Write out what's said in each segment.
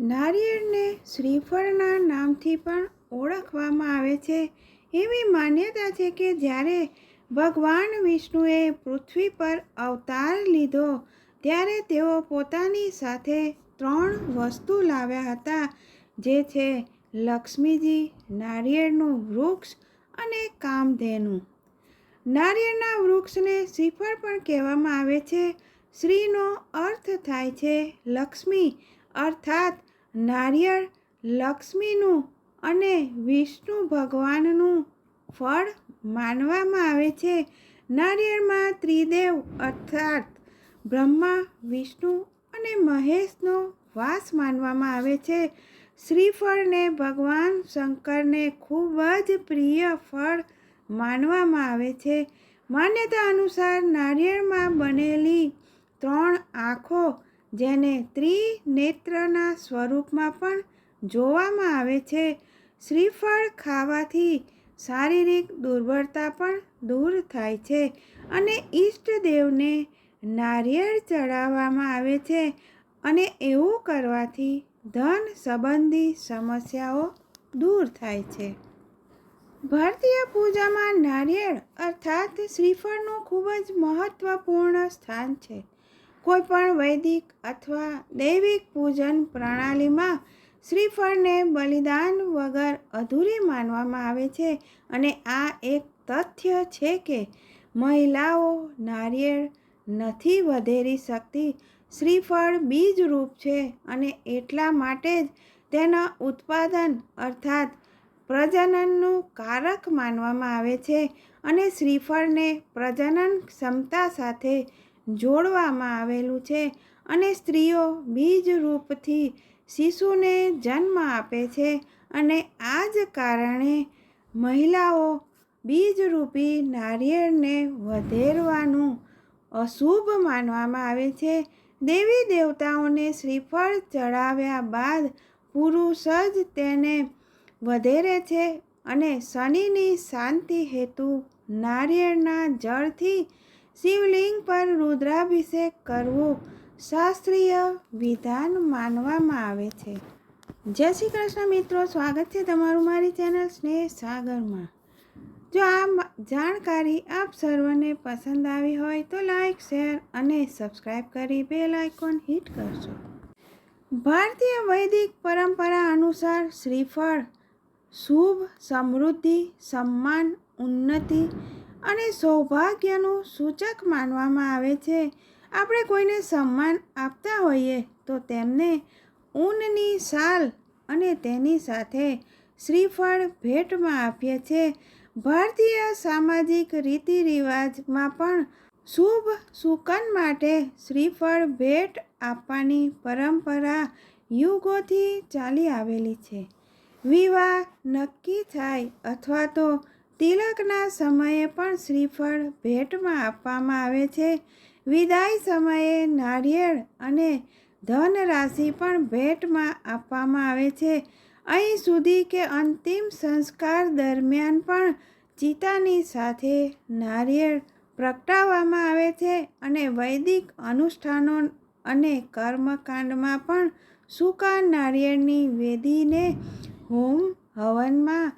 નારિયેળને શ્રીફળના નામથી પણ ઓળખવામાં આવે છે. એવી માન્યતા છે કે જ્યારે ભગવાન વિષ્ણુએ પૃથ્વી પર અવતાર લીધો, ત્યારે તેઓ પોતાની સાથે ત્રણ વસ્તુ લાવ્યા હતા, જે છે લક્ષ્મીજી, નારિયેળનું વૃક્ષ અને કામધેનુ. નારિયેળના વૃક્ષને શ્રીફળ પણ કહેવામાં આવે છે. શ્રીનો અર્થ થાય છે લક્ષ્મી, અર્થાત નારિયેળ, લક્ષ્મીનું અને વિષ્ણુ ભગવાનનું ફળ માનવામાં આવે છે. નારિયેળમાં ત્રિદેવ અર્થાત બ્રહ્મા, વિષ્ણુ અને મહેશનો વાસ માનવામાં આવે છે. શ્રીફળને ભગવાન શંકરને ખૂબ જ પ્રિય ફળ માનવામાં આવે છે. માન્યતા અનુસાર નારિયેળમાં બનેલી ત્રણ આંખો જેને ત્રિનેત્રના સ્વરૂપમાં પણ જોવામાં આવે છે. શ્રીફળ ખાવાથી શારીરિક દુર્બળતા પણ દૂર થાય છે અને ઈષ્ટદેવને નારિયેળ ચડાવવામાં આવે છે અને એવું કરવાથી ધન સંબંધી સમસ્યાઓ દૂર થાય છે. ભારતીય પૂજામાં નારિયેળ અર્થાત શ્રીફળનું ખૂબ જ મહત્ત્વપૂર્ણ સ્થાન છે. કોઈ પણ વૈદિક અથવા દૈવિક પૂજન પ્રણાલીમાં શ્રીફળને બલિદાન વગર અધૂરી માનવામાં આવે છે અને આ એક તથ્ય છે કે મહિલાઓ નારિયેળ નથી વધેરી શકતી. શ્રીફળ બીજરૂપ છે અને એટલા માટે જ તેના ઉત્પાદન અર્થાત પ્રજનનનું કારક માનવામાં આવે છે અને શ્રીફળને પ્રજનન ક્ષમતા સાથે જોડવામાં આવેલું છે અને સ્ત્રીઓ બીજરૂપથી શિશુને જન્મ આપે છે અને આ જ કારણે મહિલાઓ બીજરૂપી નારિયેળને વધેરવાનું અશુભ માનવામાં આવે છે. દેવી દેવતાઓને શ્રીફળ ચડાવ્યા બાદ પુરુષ જ તેને વધેરે છે અને શનિની શાંતિ હેતુ નારિયેળના જળથી શિવલિંગ પર રુદ્રાભિષેક કરવું શાસ્ત્રીય વિધાન માનવામાં આવે છે. જય શ્રી કૃષ્ણ મિત્રો, સ્વાગત છે તમારું મારી ચેનલ સ્નેહ સાગરમાં. જો આ જાણકારી આપ સર્વને પસંદ આવી હોય તો લાઈક, શેર અને સબસ્ક્રાઈબ કરી બેલ આઇકોન હિટ કરશો ભારતીય વૈદિક પરંપરા અનુસાર શ્રીફળ, શુભ સમૃદ્ધિ, સન્માન, ઉન્નતિ અને સૌભાગ્યનું સૂચક માનવામાં આવે છે. આપણે કોઈને સન્માન આપતા હોઈએ તો તેમને ઊનની શાલ અને તેની સાથે શ્રીફળ ભેટમાં આપીએ છીએ. ભારતીય સામાજિક રીતિ રિવાજમાં પણ શુભ સુકન માટે શ્રીફળ ભેટ આપવાની પરંપરા યુગોથી ચાલી આવેલી છે. વિવાહ નક્કી થાય અથવા તો તિલકના સમયે પણ શ્રીફળ ભેટમાં આપવામાં આવે છે. વિદાય સમયે નારિયેળ અને ધનરાશિ પણ ભેટમાં આપવામાં આવે છે. અહીં સુધી કે અંતિમ સંસ્કાર દરમિયાન પણ ચિતાની સાથે નારિયેળ પ્રગટાવવામાં આવે છે અને વૈદિક અનુષ્ઠાનો અને કર્મકાંડમાં પણ સૂકા નારિયેળની વેદીને હોમ હવનમાં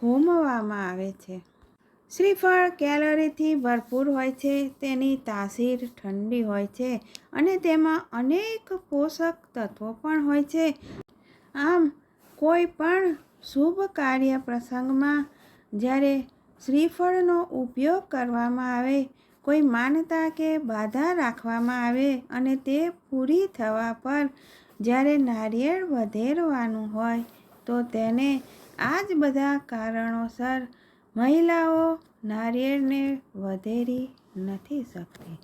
હોમવામાં આવે છે. શ્રીફળ કેલરીથી ભરપૂર હોય છે, તેની તાસીર ઠંડી હોય છે અને તેમાં અનેક પોષક તત્વો પણ હોય છે. આમ, કોઈ પણ શુભ કાર્ય પ્રસંગમાં જ્યારે શ્રીફળનો ઉપયોગ કરવામાં આવે, કોઈ માનતા કે બાધા રાખવામાં આવે અને તે પૂરી થવા પર જ્યારે નારિયેળ વધેરવાનું હોય, તો તેને આ જ બધા કારણોસર મહિલાઓ નારિયેળને વધેરી નથી શકતી.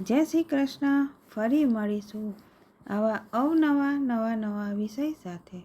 જય શ્રી કૃષ્ણ. ફરી મળીશું આવા અવનવા નવા નવા વિષય સાથે.